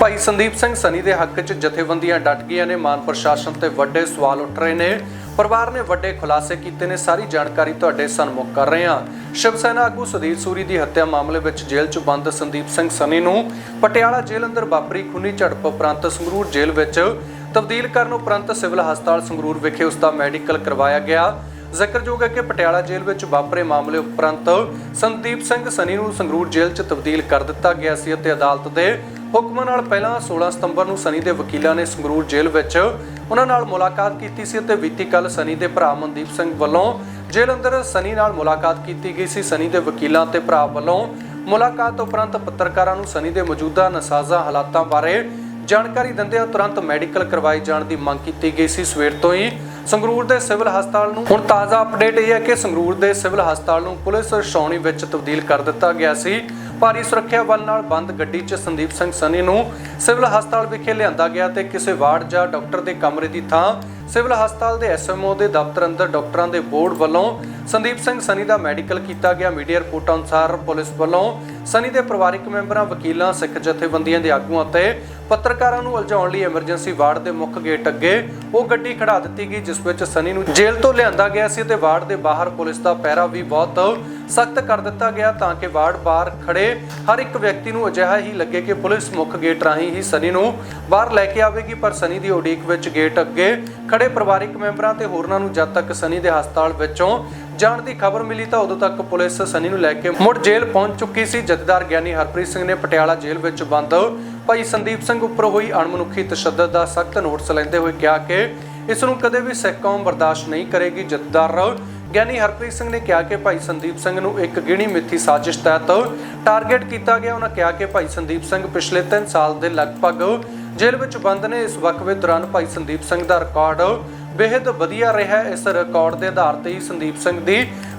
ਭਾਈ ਸੰਦੀਪ ਸਿੰਘ ਸਨੀ ਦੇ ਹੱਕ 'ਚ ਜਥੇਬੰਦੀਆਂ ਡਟ ਗਈਆਂ ਨੇ। ਮਾਨ ਪ੍ਰਸ਼ਾਸਨ ਤੇ ਵੱਡੇ ਸਵਾਲ ਉੱਠ ਰਹੇ ਨੇ। ਪਰਿਵਾਰ ਨੇ ਵੱਡੇ ਖੁਲਾਸੇ ਕੀਤੇ ਨੇ। ਸਾਰੀ ਜਾਣਕਾਰੀ ਤੁਹਾਡੇ ਸਨਮੁਖ ਕਰ ਰਹੇ ਹਾਂ। ਸ਼ਿਵ ਸੈਨਾ ਆਗੂ ਸੁਧੀਰ ਸੂਰੀ ਦੀ ਹੱਤਿਆ ਮਾਮਲੇ ਵਿੱਚ ਜੇਲ੍ਹ 'ਚ ਬੰਦ ਸੰਦੀਪ ਸਿੰਘ ਸਨੀ ਨੂੰ ਪਟਿਆਲਾ ਜੇਲ੍ਹ ਅੰਦਰ ਵਾਪਰੀ ਖੂਨੀ ਝੜਪ ਉਪਰੰਤ ਸੰਗਰੂਰ ਜੇਲ੍ਹ ਵਿੱਚ ਤਬਦੀਲ ਕਰਨ ਉਪਰੰਤ ਸਿਵਲ ਹਸਪਤਾਲ ਸੰਗਰੂਰ ਵਿਖੇ ਉਸ ਦਾ ਮੈਡੀਕਲ ਕਰਵਾਇਆ ਗਿਆ। ਜ਼ਿਕਰਯੋਗ ਹੈ ਕਿ ਪਟਿਆਲਾ ਜੇਲ੍ਹ ਵਿੱਚ ਵਾਪਰੇ ਮਾਮਲੇ ਉਪਰੰਤ ਸੰਦੀਪ ਸਿੰਘ ਸਨੀ ਨੂੰ ਸੰਗਰੂਰ ਜੇਲ੍ਹ 'ਚ ਤਬਦੀਲ ਕਰ ਦਿੱਤਾ ਗਿਆ ਸੀ ਅਤੇ ਅਦਾਲਤ ਦੇ ਹੁਕਮ ਨਾਲ ਪਹਿਲਾਂ 16 ਸਤੰਬਰ ਨੂੰ ਸਨੀ ਦੇ ਵਕੀਲਾਂ ਨੇ ਸੰਗਰੂਰ ਜੇਲ੍ਹ ਵਿੱਚ ਉਹਨਾਂ ਨਾਲ ਮੁਲਾਕਾਤ ਕੀਤੀ ਸੀ ਅਤੇ ਬੀਤੀ ਕੱਲ ਸਨੀ ਦੇ ਭਰਾ ਮਨਦੀਪ ਸਿੰਘ ਵੱਲੋਂ ਜੇਲ੍ਹ ਅੰਦਰ ਸਨੀ ਨਾਲ ਮੁਲਾਕਾਤ ਕੀਤੀ ਗਈ ਸੀ। ਸਨੀ ਦੇ ਵਕੀਲਾਂ ਤੇ ਭਰਾ ਵੱਲੋਂ ਮੁਲਾਕਾਤ ਉਪਰੰਤ ਪੱਤਰਕਾਰਾਂ ਨੂੰ ਸਨੀ ਦੇ ਮੌਜੂਦਾ ਨਸਾਜ਼ਾ ਹਾਲਾਤਾਂ ਬਾਰੇ ਜਾਣਕਾਰੀ ਦਿੰਦਿਆਂ ਤੁਰੰਤ ਮੈਡੀਕਲ ਕਰਵਾਈ ਜਾਣ ਦੀ ਮੰਗ ਕੀਤੀ ਗਈ ਸੀ। ਸਵੇਰ ਤੋਂ ਹੀ ਸੰਗਰੂਰ ਦੇ ਸਿਵਲ ਹਸਪਤਾਲ ਨੂੰ ਹੁਣ ਤਾਜ਼ਾ ਅਪਡੇਟ ਇਹ ਹੈ ਕਿ ਸੰਗਰੂਰ ਦੇ ਸਿਵਲ ਹਸਪਤਾਲ ਨੂੰ ਪੁਲਿਸ ਛਾਉਣੀ ਵਿੱਚ ਤਬਦੀਲ ਕਰ ਦਿੱਤਾ ਗਿਆ ਸੀ। ਭਾਰੀ ਸੁਰੱਖਿਆ ਬਲ ਨਾਲ ਬੰਦ ਗੱਡੀ 'ਚ ਸੰਦੀਪ ਸਿੰਘ ਸਨੀ ਨੂੰ ਸਿਵਲ ਹਸਪਤਾਲ ਵਿਖੇ ਲਿਆਂਦਾ ਗਿਆ ਤੇ ਕਿਸੇ ਵਾਰਡ ਜਾਂ ਡਾਕਟਰ ਦੇ ਕਮਰੇ ਦੀ ਥਾਂ ਸਿਵਲ ਹਸਪਤਾਲ ਦੇ ਐਸਐਮਓ ਦੇ ਦਫ਼ਤਰ ਅੰਦਰ ਡਾਕਟਰਾਂ ਦੇ ਬੋਰਡ ਵੱਲੋਂ ਸੰਦੀਪ ਸਿੰਘ ਸਨੀ ਦਾ ਮੈਡੀਕਲ ਕੀਤਾ ਗਿਆ। ਮੀਡੀਆ ਰਿਪੋਰਟਾਂ ਅਨੁਸਾਰ ਪੁਲਿਸ ਵੱਲੋਂ ਸਨੀ ਦੇ ਪਰਿਵਾਰਕ ਮੈਂਬਰਾਂ, ਵਕੀਲਾਂ, ਸਿੱਖ ਜਥੇਬੰਦੀਆਂ ਦੇ ਆਗੂਆਂ ਅਤੇ ਪੱਤਰਕਾਰਾਂ ਨੂੰ ਉਲਝਾਉਣ ਲਈ ਐਮਰਜੈਂਸੀ ਵਾਰਡ ਦੇ ਮੁੱਖ ਗੇਟ ਅੱਗੇ ਉਹ ਗੱਡੀ ਖੜਾ ਦਿੱਤੀ ਗਈ, ਜਿਸ ਵਿੱਚ ਸਨੀ ਨੂੰ ਜੇਲ੍ਹ ਤੋਂ ਲਿਆਂਦਾ ਗਿਆ ਸੀ ਤੇ ਵਾਰਡ ਦੇ ਬਾਹਰ ਪੁਲਿਸ ਦਾ ਪਹਿਰਾ ਵੀ ਬਹੁਤ ਸਖਤ ਕਰ ਦਿੱਤਾ ਗਿਆ ਤਾਂ ਕਿ ਵਾਰਡ ਬਾਹਰ ਖੜੇ ਹਰ ਇੱਕ ਵਿਅਕਤੀ ਨੂੰ ਅਜਿਹਾ ਹੀ ਲੱਗੇ ਕਿ ਪੁਲਿਸ ਮੁੱਖ ਗੇਟ ਰਾਹੀਂ ਹੀ ਸਨੀ ਨੂੰ ਬਾਹਰ ਲੈ ਕੇ ਆਵੇਗੀ, ਪਰ ਸਨੀ ਦੀ ਉਡੀਕ ਵਿੱਚ ਗੇਟ ਅੱਗੇ ਖੜੇ ਪਰਿਵਾਰਕ ਮੈਂਬਰਾਂ ਤੇ ਹੋਰਨਾਂ ਨੂੰ ਜਦ ਤੱਕ ਸਨੀ ਦੇ ਹਸਪਤਾਲ ਵਿੱਚੋਂ ਜਾਣ ਦੀ ਖਬਰ ਮਿਲੀ ਤਾਂ ਉਦੋਂ ਤੱਕ ਪੁਲਿਸ ਸਨੀ ਨੂੰ ਲੈ ਕੇ ਮੁੜ ਜੇਲ੍ਹ ਪਹੁੰਚ ਚੁੱਕੀ ਸੀ। ਜਥੇਦਾਰ ਗਿਆਨੀ ਹਰਪ੍ਰੀਤ ਸਿੰਘ ਨੇ ਪਟਿਆਲਾ ਜੇਲ੍ਹ ਵਿੱਚ ਬੰਦ। ਭਾਈ ਸੰਦੀਪ ਸਿੰਘ ਉੱਪਰ ਹੋਈ ਅਣਮਨੁੱਖੀ ਤਸ਼ੱਦਦ ਦਾ ਸਖਤ ਨੋਟਿਸ ਲੈਂਦੇ ਹੋਏ ਕਿਹਾ ਕਿ ਇਸ ਨੂੰ ਕਦੇ ਵੀ ਸਿੱਖ ਕੌਮ ਬਰਦਾਸ਼ਤ ਨਹੀਂ ਕਰੇਗੀ। ਜਥੇਦਾਰ ਗਿਆਨੀ ਹਰਪ੍ਰੀਤ ਸਿੰਘ ਨੇ ਕਿਹਾ ਕਿ ਭਾਈ ਸੰਦੀਪ ਸਿੰਘ ਨੂੰ ਇੱਕ ਗਿਣੀ ਮਿੱਥੀ ਸਾਜ਼ਿਸ਼ ਤਹਿਤ ਟਾਰਗੇਟ ਕੀਤਾ ਗਿਆ। ਉਹਨਾਂ ਕਿਹਾ ਕਿ ਭਾਈ ਸੰਦੀਪ ਸਿੰਘ ਪਿਛਲੇ 3 ਸਾਲ ਦੇ ਲਗਭਗ ਜੇਲ੍ਹ ਵਿੱਚ ਬੰਦ ਨੇ ਇਸ ਵਕਫੇ ਦੌਰਾਨ ਭਾਈ ਸੰਦੀਪ ਸਿੰਘ ਦਾ ਰਿਕਾਰਡ। ਬੇहद ਵਧੀਆ ਰਿਹਾ ਇਸ ਰਿਕਾਰਡ ਦੇ ਆਧਾਰ ਤੇ ਹੀ ਸੰਦੀਪ ਸਿੰਘ ਦੀ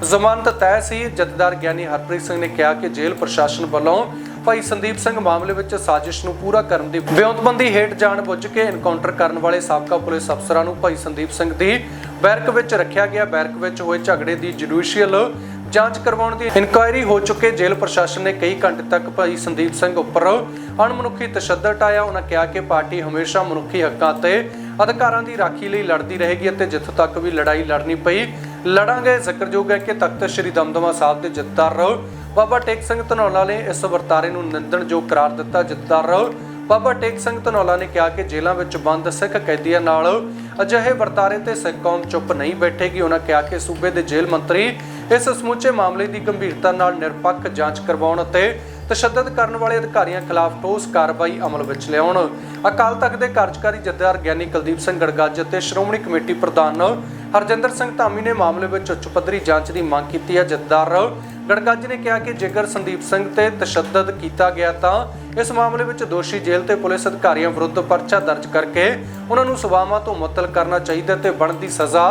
ਜ਼ਮਾਨਤ ਤੈਅ ਸੀ। ਜਥੇਦਾਰ ਗਿਆਨੀ ਹਰਪ੍ਰੀਤ ਸਿੰਘ ਨੇ ਕਿਹਾ ਕਿ ਜੇਲ੍ਹ ਪ੍ਰਸ਼ਾਸਨ ਵੱਲੋਂ ਭਾਈ ਸੰਦੀਪ ਸਿੰਘ ਮਾਮਲੇ ਵਿੱਚ ਸਾਜ਼ਿਸ਼ ਨੂੰ ਪੂਰਾ ਕਰਨ ਦੀ ਵਿਉਂਤਬੰਦੀ ਹੇਠ ਜਾਣ ਬੁੱਝ ਕੇ ਇਨਕਾਊਂਟਰ ਕਰਨ ਵਾਲੇ ਸਾਬਕਾ ਪੁਲਿਸ ਅਫਸਰਾਂ ਨੂੰ ਭਾਈ ਸੰਦੀਪ ਸਿੰਘ ਦੀ ਬੈਰਕ ਵਿੱਚ ਰੱਖਿਆ ਗਿਆ। ਬੈਰਕ ਵਿੱਚ ਹੋਏ ਝਗੜੇ ਦੀ ਜੁਡੀਸ਼ੀਅਲ ਜਾਂਚ ਕਰਵਾਉਣ ਦੀ ਇਨਕੁਆਇਰੀ ਹੋ ਚੁੱਕੇ ਜੇਲ੍ਹ ਪ੍ਰਸ਼ਾਸਨ ਨੇ ਕਈ ਘੰਟੇ ਤੱਕ ਭਾਈ ਸੰਦੀਪ ਸਿੰਘ ਉੱਪਰ ਅਣਮਨੁੱਖੀ ਤਸ਼ੱਦਦ ਆਇਆ ਉਹਨਾਂ ਕਿਹਾ ਕਿ ਪਾਰਟੀ ਹਮੇਸ਼ਾ ਮਨੁੱਖੀ ਹੱਕਾਂ ਤੇ ਅਧਿਕਾਰਾਂ ਦੀ ਰਾਖੀ ਲਈ ਲੜਦੀ ਰਹੇਗੀ ਅਤੇ ਜਿੱਥੋਂ ਤੱਕ ਵੀ ਲੜਾਈ ਲੜਨੀ ਪਈ, ਲੜਾਂਗੇ। ਜ਼ਿਕਰਯੋਗ ਹੈ ਕਿ ਤਖਤ ਸ੍ਰੀ ਦਮਦਮਾ ਸਾਹਿਬ ਦੇ ਜਥੇਦਾਰ ਬਾਬਾ ਟੇਕ ਸਿੰਘ ਧਨੌਲਾ ਨੇ ਇਸ ਵਰਤਾਰੇ ਨੂੰ ਨਿੰਦਣਯੋਗ ਕਰਾਰ ਦਿੱਤਾ। ਜਥੇਦਾਰ ਬਾਬਾ ਟੇਕ ਸਿੰਘ ਧਨੌਲਾ ਨੇ ਕਿਹਾ ਕਿ ਜੇਲ੍ਹਾਂ ਵਿੱਚ ਬੰਦ ਸਿੱਖ ਕੈਦੀਆਂ ਨਾਲ ਅਜਿਹੇ ਵਰਤਾਰੇ ਤੇ ਸਿੱਖ ਕੌਮ ਚੁੱਪ ਨਹੀਂ ਬੈਠੇਗੀ। ਉਹਨਾਂ ਕਿਹਾ ਕਿ ਸੂਬੇ ਦੇ ਜੇਲ੍ਹ ਮੰਤਰੀ ਇਸ ਸਮੁੱਚੇ ਮਾਮਲੇ ਦੀ ਗੰਭੀਰਤਾ ਨਾਲ ਨਿਰਪੱਖ ਜਾਂਚ ਕਰਵਾਉਣ ਅਤੇ ਤਸ਼ੱਦਦ ਕਰਨ ਵਾਲੇ ਅਧਿਕਾਰੀਆਂ ਖਿਲਾਫ ਠੋਸ ਕਾਰਵਾਈ ਅਮਲ ਵਿੱਚ ਲਿਆਉਣ। ਅਕਾਲ ਤਖਤ ਦੇ ਕਾਰਜਕਾਰੀ ਜਥੇਦਾਰ ਗਿਆਨੀ ਕੁਲਦੀਪ ਸਿੰਘ ਗੜਗੱਜ ਅਤੇ ਸ਼੍ਰੋਮਣੀ ਕਮੇਟੀ ਪ੍ਰਧਾਨ ਹਰਜਿੰਦਰ ਸਿੰਘ ਧਾਮੀ ਨੇ ਮਾਮਲੇ ਵਿੱਚ ਉੱਚ ਪੱਧਰੀ ਜਾਂਚ ਦੀ ਮੰਗ ਕੀਤੀ ਹੈ। ਜਥੇਦਾਰ ਗੜਗੱਜ ਨੇ ਕਿਹਾ ਕਿ ਜੇਕਰ ਸੰਦੀਪ ਸਿੰਘ ਤੇ ਤਸ਼ੱਦਦ ਕੀਤਾ ਗਿਆ ਤਾਂ ਇਸ ਮਾਮਲੇ ਵਿੱਚ ਦੋਸ਼ੀ ਜੇਲ੍ਹ ਤੇ ਪੁਲਿਸ ਅਧਿਕਾਰੀਆਂ ਵਿਰੁੱਧ ਪਰਚਾ ਦਰਜ ਕਰਕੇ ਉਹਨਾਂ ਨੂੰ ਸਵਾਮਾਂ ਤੋਂ ਮੁਅੱਤਲ ਕਰਨਾ ਚਾਹੀਦਾ ਤੇ ਬਣਦੀ ਸਜ਼ਾ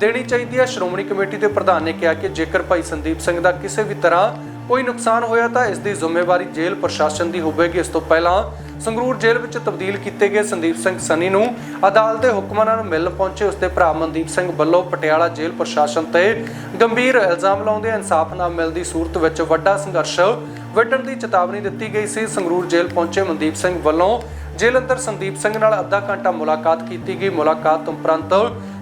ਦੇਣੀ ਚਾਹੀਦੀ ਹੈ। ਸ਼੍ਰੋਮਣੀ ਕਮੇਟੀ ਦੇ ਪ੍ਰਧਾਨ ਨੇ ਕਿਹਾ ਕਿ ਜੇਕਰ ਭਾਈ ਸੰਦੀਪ ਸਿੰਘ ਦਾ ਕਿਸੇ ਵੀ ਤਰ੍ਹਾਂ ਕੋਈ ਨੁਕਸਾਨ ਹੋਇਆ ਤਾਂ ਇਸ ਦੀ ਜ਼ਿੰਮੇਵਾਰੀ ਜੇਲ੍ਹ ਪ੍ਰਸ਼ਾਸਨ ਦੀ ਹੋਵੇਗੀ। ਇਸ ਤੋਂ ਪਹਿਲਾਂ ਸੰਗਰੂਰ ਜੇਲ੍ਹ ਵਿੱਚ ਤਬਦੀਲ ਕੀਤੇ ਗਏ ਸੰਦੀਪ ਸਿੰਘ ਸਨੀ ਨੂੰ ਅਦਾਲਤ ਦੇ ਹੁਕਮਾਂ ਨਾਲ ਮਿਲਣ ਪਹੁੰਚੇ। ਉਸਦੇ ਭਰਾ ਮਨਦੀਪ ਸਿੰਘ ਵੱਲੋਂ ਪਟਿਆਲਾ ਜੇਲ੍ਹ ਪ੍ਰਸ਼ਾਸਨ ਤੇ ਗੰਭੀਰ ਇਲਜ਼ਾਮ ਲਾਉਂਦੇ ਇਨਸਾਫ ਨਾ ਮਿਲਦੀ ਸੂਰਤ ਵਿੱਚ ਵੱਡਾ ਸੰਘਰਸ਼ ਵਿੱਢਣ ਦੀ ਚੇਤਾਵਨੀ ਦਿੱਤੀ ਗਈ ਸੀ। ਸੰਗਰੂਰ ਜੇਲ੍ਹ ਪਹੁੰਚੇ ਮਨਦੀਪ ਸਿੰਘ ਵੱਲੋਂ ਜੇਲ੍ਹ ਅੰਦਰ ਸੰਦੀਪ ਸਿੰਘ ਨਾਲ ਅੱਧਾ ਘੰਟਾ ਮੁਲਾਕਾਤ ਕੀਤੀ ਗਈ। ਮੁਲਾਕਾਤ ਉਪਰੰਤ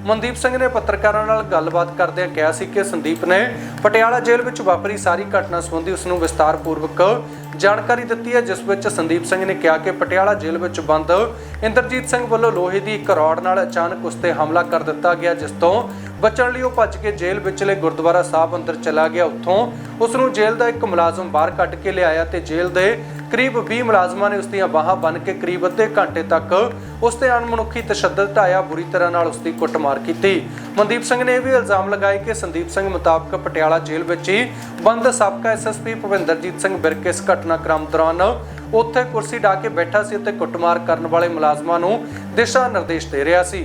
ਮਨਦੀਪ ਸਿੰਘ ਨੇ ਪੱਤਰਕਾਰਾਂ ਨਾਲ ਗੱਲਬਾਤ ਕਰਦਿਆਂ ਕਿਹਾ ਸੀ ਕਿ ਸੰਦੀਪ ਨੇ ਪਟਿਆਲਾ ਜੇਲ੍ਹ ਵਿੱਚ ਵਾਪਰੀ ਸਾਰੀ ਘਟਨਾ ਸੰਬੰਧੀ ਉਸ ਨੂੰ ਵਿਸਤਾਰਪੂਰਵਕ ਜਾਣਕਾਰੀ ਦਿੱਤੀ ਹੈ, ਜਿਸ ਵਿੱਚ ਸੰਦੀਪ ਸਿੰਘ ਨੇ ਕਿਹਾ ਕਿ ਪਟਿਆਲਾ ਜੇਲ੍ਹ ਵਿੱਚ ਬੰਦ ਇੰਦਰਜੀਤ ਸਿੰਘ ਵੱਲੋਂ ਲੋਹੇ ਦੀ ਇੱਕ ਰੋਡ ਨਾਲ ਅਚਾਨਕ ਉਸ ਤੇ ਹਮਲਾ ਕਰ ਦਿੱਤਾ ਗਿਆ, ਜਿਸ ਤੋਂ ਬਚਣ ਲਈ ਉਹ ਭੱਜ ਕੇ ਜੇਲ੍ਹ ਵਿਚਲੇ ਗੁਰਦੁਆਰਾ ਸਾਹਿਬ ਅੰਦਰ ਚਲਾ ਗਿਆ। ਉੱਥੋਂ ਉਸ ਨੂੰ ਜੇਲ੍ਹ ਦਾ ਇੱਕ ਮੁਲਾਜ਼ਮ ਬਾਹਰ ਕੱਢ ਕੇ ਲਿਆਇਆ ਤੇ ਜੇਲ੍ਹ ਦੇ ਕਰੀਬ 20 ਮੁਲਾਜ਼ਮਾਂ ਨੇ ਉਸ ਦੀਆਂ ਬਾਹਾਂ ਬੰਨ ਕੇ ਕਰੀਬ ਅੱਧੇ ਘੰਟੇ ਤੱਕ ਉਸ ਤੇ ਅਣਮਨੁੱਖੀ ਤਸ਼ੱਦਦ ਢਾਇਆ ਬੁਰੀ ਤਰ੍ਹਾਂ ਨਾਲ ਉਸ ਦੀ ਕੁੱਟਮਾਰ ਕੀਤੀ। ਮਨਦੀਪ ਸਿੰਘ ਨੇ ਇਹ ਵੀ ਇਲਜ਼ਾਮ ਲਗਾਏ ਕਿ ਸੰਦੀਪ ਸਿੰਘ ਮੁਤਾਬਕ ਪਟਿਆਲਾ ਜੇਲ੍ਹ ਵਿੱਚ ਹੀ ਬੰਦ ਸਾਬਕਾ ਐਸਐਸਪੀ ਭਵਿੰਦਰਜੀਤ ਸਿੰਘ ਬਿਰਕ ਇਸ ਘਟਨਾਕ੍ਰਮ ਦੌਰਾਨ ਉੱਥੇ ਕੁਰਸੀ ਢਾ ਕੇ ਬੈਠਾ ਸੀ ਅਤੇ ਕੁੱਟਮਾਰ ਕਰਨ ਵਾਲੇ ਮੁਲਾਜ਼ਮਾਂ ਨੂੰ ਦਿਸ਼ਾ ਨਿਰਦੇਸ਼ ਦੇ ਰਿਹਾ ਸੀ।